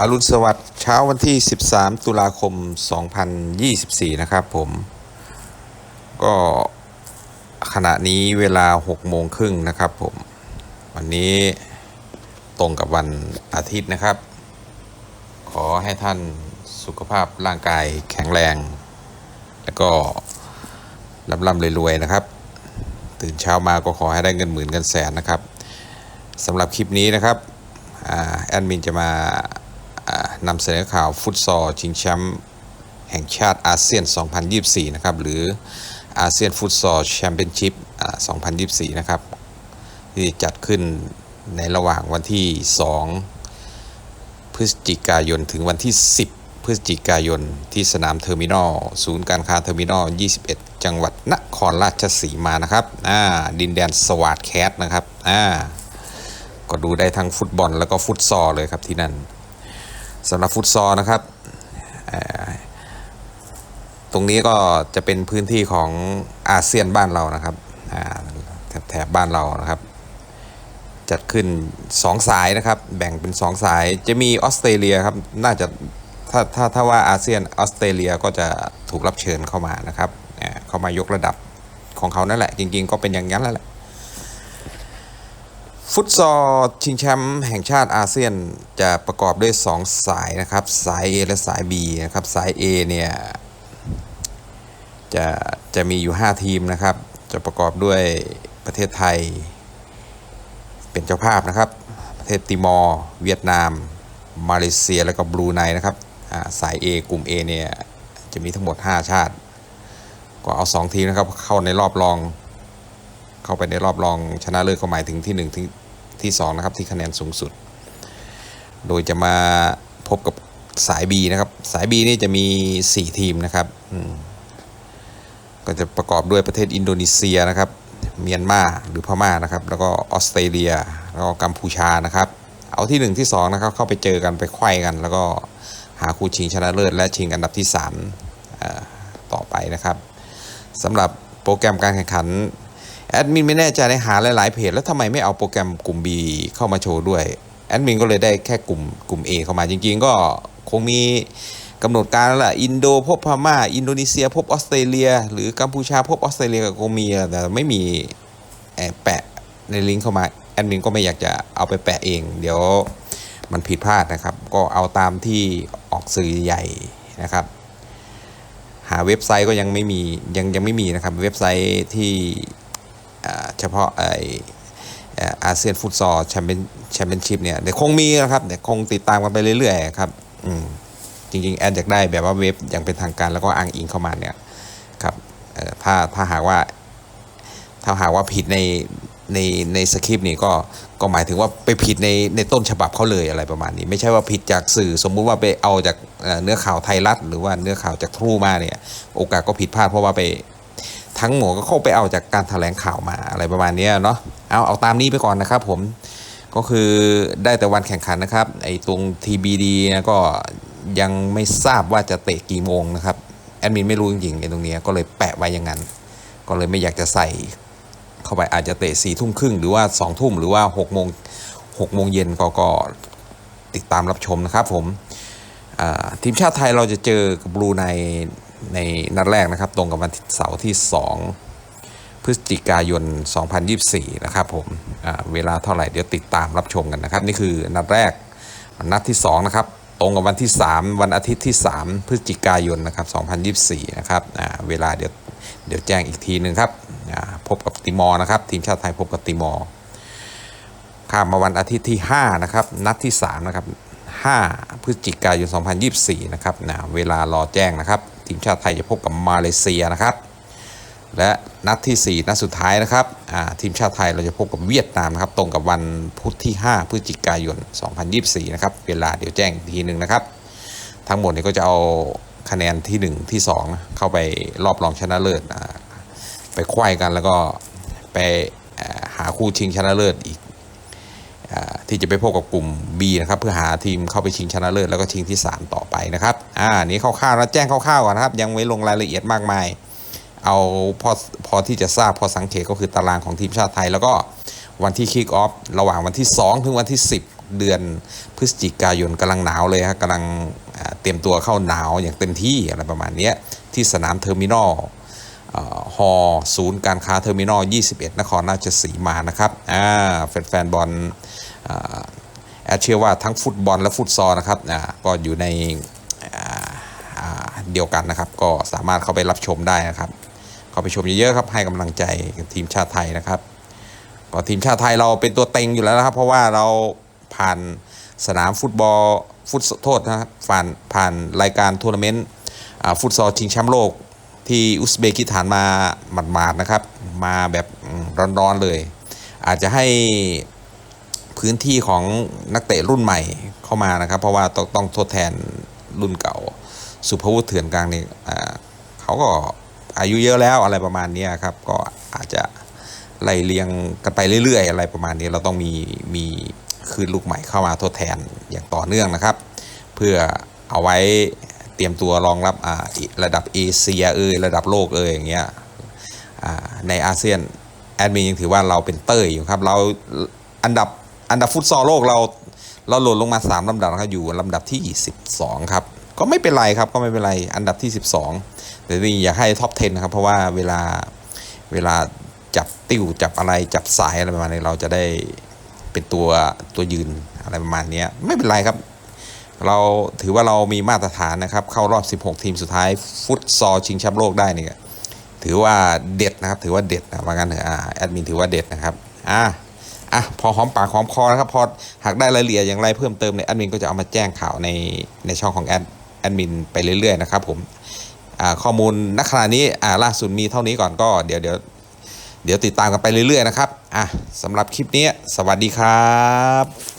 อรุณสวัสดิ์เช้าวันที่ 13 ตุลาคม 2024 นะครับผม ก็ขณะนี้เวลา 6 โมงครึ่งนะครับผม วันนี้ตรงกับวันอาทิตย์นะครับ ขอให้ท่านสุขภาพร่างกายแข็งแรง แล้วก็ร่ำร่ำรวยๆนะครับ ตื่นเช้ามาก็ขอให้ได้เงินหมื่นเงินแสนนะครับสำหรับคลิปนี้นะครับอแอดมินจะมา นำเสนอข่าวฟุตซอลชิงแชมป์แห่งชาติอาเซียน 2024 นะครับ หรืออาเซียนฟุตซอลแชมเปี้ยนชิพ 2024 นะครับ ที่จัดขึ้นในระหว่างวันที่ 2 พฤศจิกายนถึงวันที่ 10 พฤศจิกายนที่สนามเทอร์มินอล ศูนย์การค้าเทอร์มินอล 21 จังหวัดนครราชสีมานะครับอ่าดินแดนสวาดแคสนะครับอ่าก็ดูได้ทั้งฟุตบอลแล้วก็ฟุตซอลเลยครับที่นั่น สำหรับฟุตซอลนะครับ ตรงนี้ก็จะเป็นพื้นที่ของอาเซียนบ้านเรานะครับแถบบบ้านเรานะครับ จัดขึ้น 2 สายนะครับ แบ่งเป็น 2 สายจะมีออสเตรเลียครับน่าจะถ้าถ้าถ้าว่าอาเซียนออสเตรเลียก็จะถูกรับเชิญเข้ามานะครับเข้ามายกระดับของเขานั่นแหละ จริง ๆ ก็เป็นอย่างนั้นแหละ ฟุตซอลชิงแชมป์แห่งชาติอาเซียนจะประกอบด้วย 2 สายนะครับ สาย A และสาย B นะครับ สาย A เนี่ยจะจะมีอยู่ 5 ทีมนะครับ จะประกอบด้วยประเทศไทย เป็นเจ้าภาพนะครับ ประเทศติมอร์ เวียดนาม มาเลเซีย แล้วก็บรูไนนะครับสาย A กลุ่ม A เนี่ยจะมีทั้งหมด 5 ชาติ ก็เอา 2 ทีมนะครับเข้าในรอบรอง เข้าไปในรอบรองชนะเลิศก็หมายถึงที่1ที่ที่2นะครับที่คะแนนสูงสุด โดยจะมาพบกับสาย B นะครับ สาย B นี่จะมี 4 ทีมนะครับ ก็จะประกอบด้วยประเทศอินโดนีเซียนะครับ เมียนมาหรือพม่านะครับ แล้วก็ออสเตรเลีย แล้วก็กัมพูชานะครับ เอาที่ 1 ที่ 2 นะครับ เข้าไปเจอกันไปไขว้กัน แล้วก็หาคู่ชิงชนะเลิศและชิงอันดับที่3ต่อไปนะครับสำหรับโปรแกรมการแข่งขัน แอดมินไม่แน่ใจในหาหลายๆเพจแล้วทำไมไม่เอาโปรแกรมกลุ่ม B เข้ามาโชว์ด้วยแอดมินก็เลยได้แค่กลุ่มกลุ่ม A เข้ามาจริงๆ ก็คงมีกำหนดการแล้วล่ะอินโดพบพม่า อินโดนีเซียพบออสเตรเลีย หรือกัมพูชาพบออสเตรเลียก็คงมีแต่ไม่มีแอบแปะในลิงก์เข้ามาแอดมินก็ไม่อยากจะเอาไปแปะเอง เดี๋ยวมันผิดพลาดนะครับ ก็เอาตามที่ออกสื่อใหญ่นะครับ หาเว็บไซต์ก็ยังไม่มียังยังไม่มีนะครับเว็บไซต์ที่ เฉพาะไออาเซียนฟุตซอลแชมเปี้ยนแชมเปี้ยนชิพเนี่ยเดี๋ยวคงมีนะครับเดี๋ยวคงติดตามกันไปเรื่อยๆครับอืมจริงๆ แอดอยากได้แบบว่าเว็บอย่างเป็นทางการแล้วก็อ้างอิงเข้ามาเนี่ยครับถ้าถ้าหากว่า ถ้าหากว่าผิดในในในสคริปต์นี่ก็ก็หมายถึงว่าไปผิดในในต้นฉบับเขาเลยอะไรประมาณนี้ ไม่ใช่ว่าผิดจากสื่อสมมุติว่าไปเอาจากเอ่อเนื้อข่าวไทยรัฐ หรือว่าเนื้อข่าวจากทรูมาเนี่ย โอกาสก็ผิดพลาดเพราะว่าไป ทั้งหมดก็เข้าไปเอาจากการแถลงข่าวมาอะไรประมาณนี้เนาะเอาเอาตามนี้ไปก่อนนะครับผมก็คือได้แต่วันแข่งขันนะครับไอ้ตรง TBD นะก็ยังไม่ทราบว่าจะเตะกี่โมงนะครับแอดมินไม่รู้จริงๆไอ้ตรงนี้ก็เลยแปะไว้อย่างนั้น ก็เลยไม่อยากจะใส่เข้าไปอาจจะเตะสี่ทุ่มครึ่งหรือว่าสองทุ่มหรือว่าหกโมงหกโมงเย็นก็ก็ติดตามรับชมนะครับผมทีมชาติไทยเราจะเจอกับบรูไน ในนัดแรกนะครับ ตรงกับวันเสาร์ที่ 2 พฤศจิกายน 2024 นะครับผมเวลาเท่าไหร่เดี๋ยวติดตามรับชมกันนะครับ นี่คือนัดแรกนัดที่ 2 นะครับ ตรงกับวันที่ 3 วันอาทิตย์ที่ 3 พฤศจิกายนนะครับ 2024 นะครับเวลาเดี๋ยวเดี๋ยวแจ้งอีกทีหนึ่งครับพบกับติมอร์นะครับ ทีมชาติไทยพบกับติมอร์ข้ามมาวันอาทิตย์ที่ 5 นะครับ นัดที่ 3 นะครับ 5 พฤศจิกายน 2024 นะครับนะเวลารอแจ้งนะครับ ทีมชาติไทยจะพบกับมาเลเซียนะครับ และนัดที่ 4 นัดสุดท้ายนะครับทีมชาติไทยเราจะพบกับเวียดนามนะครับ ตรงกับวันพุธที่ 5 พฤศจิกายน 2024 นะครับ เวลาเดี๋ยวแจ้งอีกทีหนึ่งนะครับ ทั้งหมดนี้ก็จะเอาคะแนนที่ 1 ที่ 2 เข้าไปรอบรองชนะเลิศไปไขว้กันแล้วก็ไปหาคู่ชิงชนะเลิศอีก ที่จะไปพบกับกลุ่ม B นะครับเพื่อหาทีมเข้าไปชิงชนะเลิศแล้วก็ชิงที่ 3 ต่อไปนะครับอ่านี้คร่าวๆนะแจ้งคร่าวๆก่อนนะครับ ยังไม่ลงรายละเอียดมากมาย เอาพอพอที่จะทราบพอสังเกตก็คือตารางของทีมชาติไทย แล้วก็วันที่คิกออฟระหว่างวันที่ 2 ถึงวันที่ 10 เดือนพฤศจิกายนกำลังหนาวเลยฮะกำลังเตรียมตัวเข้าหนาวอย่างเต็มที่อะไรประมาณนี้ที่สนามเทอร์มินอลเอ่อฮอศูนย์การค้าเทอร์มินอล 21 นครราชสีมานะครับอ่าแฟนบอล แอดเชื่อว่าทั้งฟุตบอลและฟุตซอลนะครับก็อยู่ในเดียวกันนะครับ ก็สามารถเข้าไปรับชมได้นะครับ เข้าไปชมเยอะๆครับให้กำลังใจทีมชาติไทยนะครับ ก็ทีมชาติไทยเราเป็นตัวเต็งอยู่แล้วนะครับ เพราะว่าเราผ่านสนามฟุตบอลฟุตโทษนะครับผ่านผ่านรายการทัวร์นาเมนต์ฟุตซอลชิงแชมป์โลกที่อุซเบกิสถานมาหมาดๆนะครับ มาแบบร้อนๆเลย อาจจะให้ พื้นที่ของนักเตะรุ่นใหม่เข้ามานะครับ เพราะว่าต้องต้องทดแทนรุ่นเก่า สุภวุฒิเถื่อนกลางนี่เขาก็อายุเยอะแล้วอะไรประมาณนี้ครับ ก็อาจจะไล่เลียงกันไปเรื่อยๆ อะไรประมาณนี้เราต้องมีมีคืนลูกใหม่เข้ามาทดแทนอย่างต่อเนื่องนะครับ เพื่อเอาไว้เตรียมตัวรองรับระดับเอเชียเอยระดับโลกเอยอย่างเงี้ยในอาเซียนแอดมินยังถือว่าเราเป็นเต้ยอยู่ครับ เราอันดับ อันดับฟุตซอลโลกเราเราหล่นลงมา 3ลำดับนะครับอยู่ลำดับที่ 12 ครับก็ไม่เป็นไรครับก็ไม่เป็นไรอันดับที่ 12 แต่นี่อยากให้ท็อป 10 นะครับ เพราะว่าเวลาเวลาจับติ้วจับอะไรจับสายอะไรประมาณนี้เราจะได้เป็นตัวตัวยืนอะไรประมาณนี้ไม่เป็นไรครับ เราถือว่าเรามีมาตรฐานนะครับ เข้ารอบ 16 ทีมสุดท้ายฟุตซอลชิงแชมป์โลกได้นี่ถือว่าเด็ดนะครับ ถือว่าเด็ดนะว่างั้นเถอะอ่าแอดมินถือว่าเด็ดนะครับอะ อะพอหอมปากหอมคอนะครับพอหากได้รายละเอียดอย่างไรเพิ่มเติมเนี่ยแอดมินก็จะเอามาแจ้งข่าวในในช่องของแอดแอดมินไปเรื่อยๆนะครับผมอ่าข้อมูลณขณะนี้อ่าล่าสุดมีเท่านี้ก่อนก็เดี๋ยวเดี๋ยวเดี๋ยวติดตามกันไปเรื่อยๆนะครับอะสำหรับคลิปนี้ สวัสดีครับ